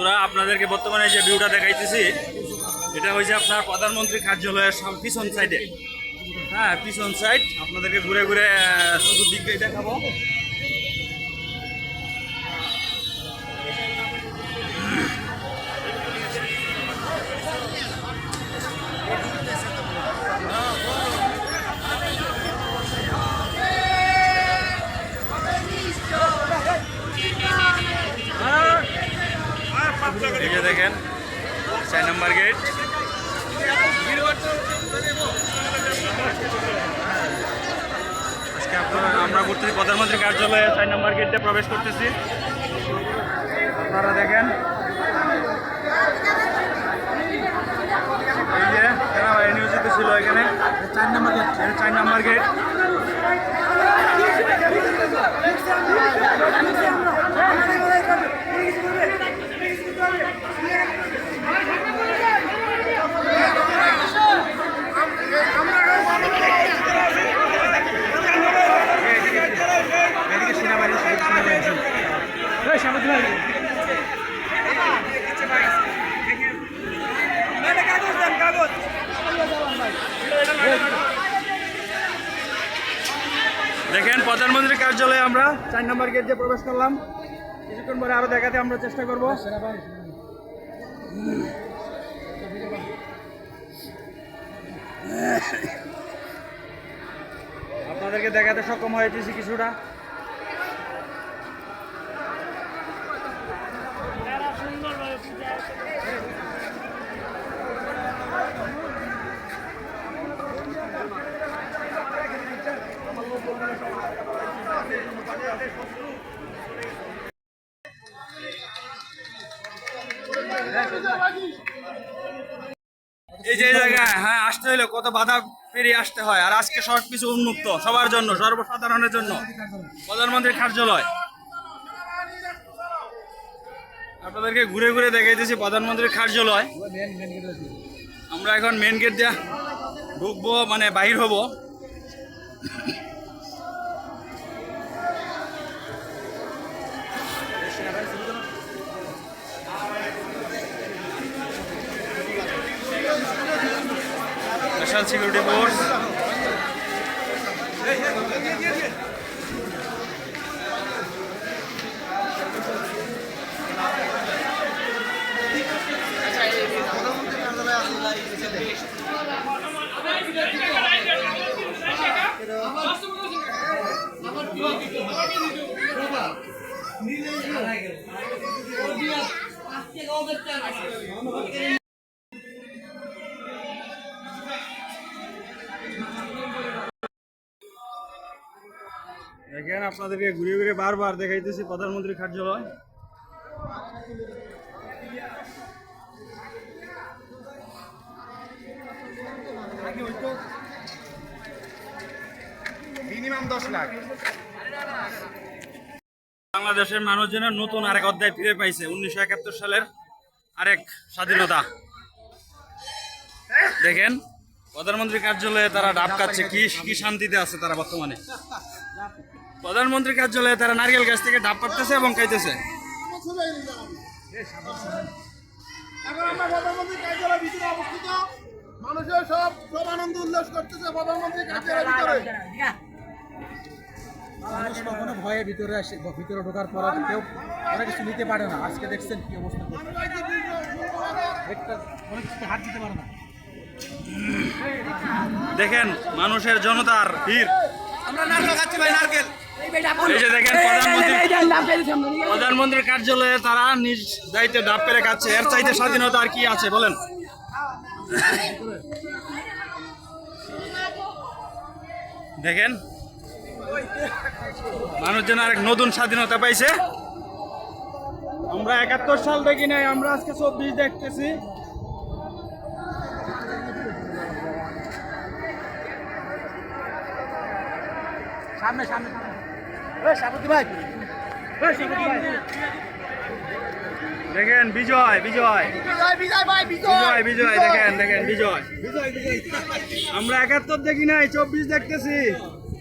বন্ধুরা, আপনাদেরকে বর্তমানে যে ভিউটা দেখাইতেছি, এটা হয়েছে আপনার প্রধানমন্ত্রী কার্যালয়ের সব পিছন সাইডে হ্যাঁ পিছন সাইড আপনাদেরকে ঘুরে ঘুরে চতুর্দিকে দেখাবো। গেট আজকে আমরা করতেছি প্রধানমন্ত্রী কার্যালয়ে চার নম্বর গেটে প্রবেশ করতেছি। আপনারা দেখেন। এই যে সেনাবাহিনী ছিল এখানে। চার নম্বর গেট। চার নম্বর গেট এদিকে সেনাবাহিনী সেনাবাহিনী দেখেন প্রধানমন্ত্রী কার্যালয়ে আমরা চার নম্বর গেট দিয়ে প্রবেশ করলাম। কিছুক্ষণ পরে আরও দেখাতে আমরা চেষ্টা করব। আপনাদেরকে দেখাতে সক্ষম হয়েছি কিছুটা। এই যে জায়গায় হ্যাঁ আসতে হলে কত বাধা পেরিয়ে আসতে হয়। আর আজকে সব কিছু উন্মুক্ত, সবার জন্য, সর্বসাধারণের জন্য। প্রধানমন্ত্রীর কার্যালয়। আপনাদেরকে ঘুরে ঘুরে দেখাইতেছি প্রধানমন্ত্রীর কার্যালয়। আমরা এখন মেন গেট দিয়ে ঢুকবো মানে বাহির হব। স্পেশাল সিকিউরিটি ফোর্স দেখেন আপনাদেরকে ঘুরে ঘুরে বারবার দেখাইতেছি প্রধানমন্ত্রীর কার্যালয়। মিনিমাম দশ লাখ। বাংলাদেশের মানুষ যেন নতুন আরেক অধ্যায় ফিরে পাইছে, উনিশশো একাত্তর সালের আরেক স্বাধীনতা। দেখেন, প্রধানমন্ত্রী কার্যালয়ে তারা ডাব খাচ্ছে, কি কি শান্তিতে আছে তারা বর্তমানে? প্রধানমন্ত্রী কার্যালয়ে তারা নারকেল গাছ থেকে ডাব কাটতেছে এবং খাইতেছে। মানুষের সব সব আনন্দ উল্লাস করতেছে প্রধানমন্ত্রী কার্যালয়ের ভিতরে। মানুষ কখনো ভয়ে ভিতরে আসে ভিতরে ঢোকার পর কেউ অনেক কিছু নিতে পারে না। আজকে দেখছেন কি অবস্থা। একটা অনেক কিছু হাত দিতে পারে না। দেখেন মানুষের জনতার ভিড়। আমরা নারকেল খাচ্ছি ভাই নারকেল। এই যে দেখেন প্রধানমন্ত্রী প্রধানমন্ত্রীর কার্যালয়ে তারা নিজ দায়িত্বে ডাব পেরে খাচ্ছে। এর চাইতে স্বাধীনতা আর কি আছে বলেন। দেখেন মানুষজন আরেক নতুন স্বাধীনতা পাইছে। আমরা একাত্তর সাল দেখি নাই আমরা আজকে চব্বিশ দেখতেছি। সামনে দেখেন বিজয় বিজয়। বিজয় বিজয় ভাই বিজয়। বিজয় দেখেন দেখেন বিজয়। আমরা একাত্তর দেখি নাই চব্বিশ দেখতেছি।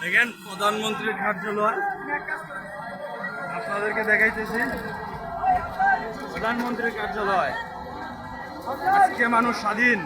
দেখেন প্রধানমন্ত্রীর কার্যালয়। আপনাদেরকে দেখাইতেছি। প্রধানমন্ত্রীর কার্যালয়। কে মানুষ স্বাধীন।